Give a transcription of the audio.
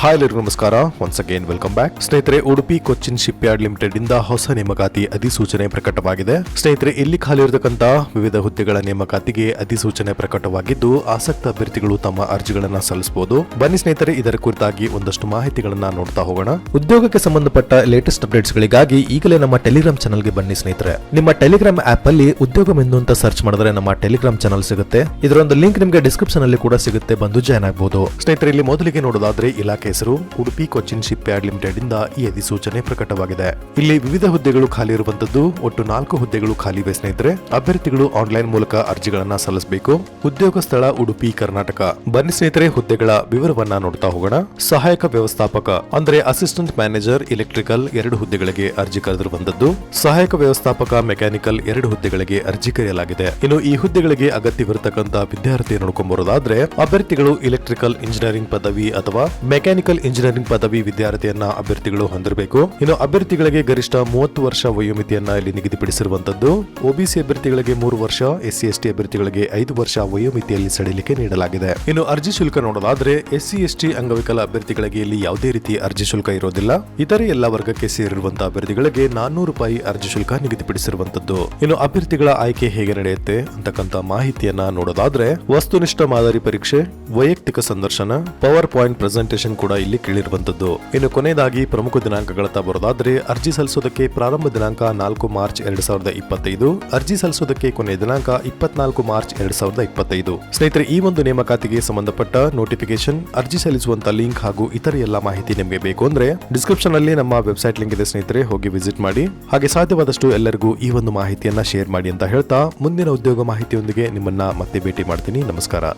Hi ಎಲ್ಲರಿಗೂ ನಮಸ್ಕಾರ. Once again welcome back ಸ್ನೇಹಿತರೆ, Udupi Cochin shipyard limited ಇಂದ ಹೊಸ ನೇಮಕಾತಿ ಅಧಿಸೂಚನೆ ಪ್ರಕಟವಾಗಿದೆ. ಸ್ನೇಹಿತರೆ, ಇಲ್ಲಿ ಖಾಲಿ ಇರತಕ್ಕಂತ ವಿವಿಧ ಹುದ್ದೆಗಳ ನೇಮಕಾತಿಗೆ ಅಧಿಸೂಚನೆ ಪ್ರಕಟವಾಗಿದ್ದು, ಆಸಕ್ತ ಅಭ್ಯರ್ಥಿಗಳು ತಮ್ಮ ಅರ್ಜಿಗಳನ್ನ ಸಲ್ಲಿಸಬಹುದು. ಬನ್ನಿ ಸ್ನೇಹಿತರೆ, ಇದರ ಕುರಿತಾಗಿ ಒಂದಷ್ಟು ಮಾಹಿತಿಗಳನ್ನ ನೋಡ್ತಾ ಹೋಗೋಣ. ಉದ್ಯೋಗಕ್ಕೆ ಸಂಬಂಧಪಟ್ಟ ಲೇಟೆಸ್ಟ್ ಅಪ್ಡೇಟ್ಸ್ ಗಳಿಗಾಗಿ ಈಗಲೇ ನಮ್ಮ ಟೆಲಿಗ್ರಾಮ್ ಚಾನಲ್ಗೆ ಬನ್ನಿ ಸ್ನೇಹಿತರೆ. ನಿಮ್ಮ ಟೆಲಿಗ್ರಾಮ್ ಆಪ್ ಅಲ್ಲಿ ಉದ್ಯೋಗ ಮೆನು ಅಂತ ಸರ್ಚ್ ಮಾಡಿದ್ರೆ ನಮ್ಮ ಟೆಲಿಗ್ರಾಮ್ ಚಾನಲ್ ಸಿಗುತ್ತೆ. ಇದರೊಂದು ಲಿಂಕ್ ನಿಮಗೆ ಡಿಸ್ಕ್ರಿಪ್ಷನ್ ಅಲ್ಲಿ ಕೂಡ ಸಿಗುತ್ತೆ. ಬಂದು ಜಾಯ್ನ್ ಆಗಬಹುದು ಸ್ನೇಹಿತರೆ, ಇಲ್ಲಿ ಮೊದಲಿಗೆ ನೋಡೋದಾದ್ರೆ ಇಲಾಖೆ ಹೆಸರು Udupi Cochin shipyard limited ಇಂದ ಈ ಅಧಿಸೂಚನೆ ಪ್ರಕಟವಾಗಿದೆ. ಇಲ್ಲಿ ವಿವಿಧ ಹುದ್ದೆಗಳು ಖಾಲಿ ಇರುವಂತದ್ದು, ಒಟ್ಟು ನಾಲ್ಕು ಹುದ್ದೆಗಳು ಖಾಲಿ ಇವೆ ಸ್ನೇಹಿತರೆ. ಅಭ್ಯರ್ಥಿಗಳು ಆನ್ಲೈನ್ ಮೂಲಕ ಅರ್ಜಿಗಳನ್ನ ಸಲ್ಲಿಸಬೇಕು. ಉದ್ಯೋಗ ಸ್ಥಳ ಉಡುಪಿ, ಕರ್ನಾಟಕ. ಬನ್ನಿ ಸ್ನೇಹಿತರೆ, ಹುದ್ದೆಗಳ ವಿವರವನ್ನ ನೋಡ್ತಾ ಹೋಗೋಣ. ಸಹಾಯಕ ವ್ಯವಸ್ಥಾಪಕ, ಅಂದ್ರೆ ಅಸಿಸ್ಟೆಂಟ್ ಮ್ಯಾನೇಜರ್ ಎಲೆಕ್ಟ್ರಿಕಲ್ ಎರಡು ಹುದ್ದೆಗಳಿಗೆ ಅರ್ಜಿ ಕರೆದಿರುವಂತದ್ದು. ಸಹಾಯಕ ವ್ಯವಸ್ಥಾಪಕ, ಮೆಕ್ಯಾನಿಕಲ್ ಎರಡು ಹುದ್ದೆಗಳಿಗೆ ಅರ್ಜಿ ಕರೆಯಲಾಗಿದೆ. ಇನ್ನು ಈ ಹುದ್ದೆಗಳಿಗೆ ಅಗತ್ಯವಿರತಕ್ಕಂತಹ ವಿದ್ಯಾರ್ಥಿ ನೋಡ್ಕೊಂಬರೋದಾದ್ರೆ, ಅಭ್ಯರ್ಥಿಗಳು ಎಲೆಕ್ಟ್ರಿಕಲ್ ಇಂಜಿನಿಯರಿಂಗ್ ಪದವಿ ಅಥವಾ ಮೆಕ್ಯಾನಿಕಲ್ ಇಂಜಿನಿಯರಿಂಗ್ ಪದವಿ ವಿದ್ಯಾರ್ಥಿಯನ್ನ ಅಭ್ಯರ್ಥಿಗಳು ಹೊಂದಿರಬೇಕು. ಇನ್ನು ಅಭ್ಯರ್ಥಿಗಳಿಗೆ ಗರಿಷ್ಠ ಮೂವತ್ತು ವರ್ಷ ವಯೋಮಿತಿಯನ್ನ ಇಲ್ಲಿ ನಿಗದಿಪಡಿಸಿರುವಂತದ್ದು. ಒಬಿಸಿ ಅಭ್ಯರ್ಥಿಗಳಿಗೆ ಮೂರು ವರ್ಷ ಎಸ್ಸಿ ಎಸ್ಟಿ ಅಭ್ಯರ್ಥಿಗಳಿಗೆ ಐದು ವರ್ಷ ವಯೋಮಿತಿಯಲ್ಲಿ ಸಡಿಲಿಕೆ ನೀಡಲಾಗಿದೆ. ಇನ್ನು ಅರ್ಜಿ ಶುಲ್ಕ ನೋಡೋದಾದ್ರೆ ಎಸ್ಸಿ ಎಸ್ಟಿ ಅಂಗವಿಕಲ ಅಭ್ಯರ್ಥಿಗಳಿಗೆ ಇಲ್ಲಿ ಯಾವುದೇ ರೀತಿ ಅರ್ಜಿ ಶುಲ್ಕ ಇರೋದಿಲ್ಲ. ಇತರೆ ಎಲ್ಲ ವರ್ಗಕ್ಕೆ ಸೇರಿರುವಂತಹ ಅಭ್ಯರ್ಥಿಗಳಿಗೆ ನಾನ್ನೂರು ರೂಪಾಯಿ ಅರ್ಜಿ ಶುಲ್ಕ ನಿಗದಿಪಡಿಸಿರುವಂತದ್ದು. ಇನ್ನು ಅಭ್ಯರ್ಥಿಗಳ ಆಯ್ಕೆ ಹೇಗೆ ನಡೆಯುತ್ತೆ ಅಂತಕ್ಕಂಥ ಮಾಹಿತಿಯನ್ನ ನೋಡೋದಾದ್ರೆ, ವಸ್ತುನಿಷ್ಠ ಮಾದರಿ ಪರೀಕ್ಷೆ, ವೈಯಕ್ತಿಕ ಸಂದರ್ಶನ, ಪವರ್ ಪಾಯಿಂಟ್ ಪ್ರೆಸೆಂಟೇಷನ್ ಕೂಡ ಇಲ್ಲಿ ಕೇಳಿರುವಂತದ್ದು. ಇನ್ನು ಕೊನೆಯದಾಗಿ ಪ್ರಮುಖ ದಿನಾಂಕಗಳತ್ತ ಬರೋದಾದ್ರೆ ಅರ್ಜಿ ಸಲ್ಲಿಸೋದಕ್ಕೆ ಪ್ರಾರಂಭ ದಿನಾಂಕ ನಾಲ್ಕು ಮಾರ್ಚ್ ಎರಡ್ ಸಾವಿರದ ಇಪ್ಪತ್ತೈದು. ಅರ್ಜಿ ಸಲ್ಲಿಸೋದಕ್ಕೆ ಕೊನೆಯ ದಿನಾಂಕ ಇಪ್ಪತ್ನಾಲ್ಕು ಮಾರ್ಚ್ ಎರಡ್ ಸಾವಿರದ ಇಪ್ಪತ್ತೈದು. ಸ್ನೇಹಿತರೆ, ಈ ಒಂದು ನೇಮಕಾತಿಗೆ ಸಂಬಂಧಪಟ್ಟ ನೋಟಿಫಿಕೇಶನ್ ಅರ್ಜಿ ಸಲ್ಲಿಸುವಂತ ಲಿಂಕ್ ಹಾಗೂ ಇತರ ಎಲ್ಲ ಮಾಹಿತಿ ನಿಮಗೆ ಬೇಕು ಅಂದ್ರೆ ಡಿಸ್ಕ್ರಿಪ್ಷನ್ ಅಲ್ಲಿ ನಮ್ಮ ವೆಬ್ಸೈಟ್ ಲಿಂಕ್ ಇದೆ ಸ್ನೇಹಿತರೆ, ಹೋಗಿ ವಿಸಿಟ್ ಮಾಡಿ. ಹಾಗೆ ಸಾಧ್ಯವಾದಷ್ಟು ಎಲ್ಲರಿಗೂ ಈ ಒಂದು ಮಾಹಿತಿಯನ್ನ ಶೇರ್ ಮಾಡಿ ಅಂತ ಹೇಳ್ತಾ ಮುಂದಿನ ಉದ್ಯೋಗ ಮಾಹಿತಿಯೊಂದಿಗೆ ನಿಮ್ಮನ್ನ ಮತ್ತೆ ಭೇಟಿ ಮಾಡ್ತೀನಿ. ನಮಸ್ಕಾರ.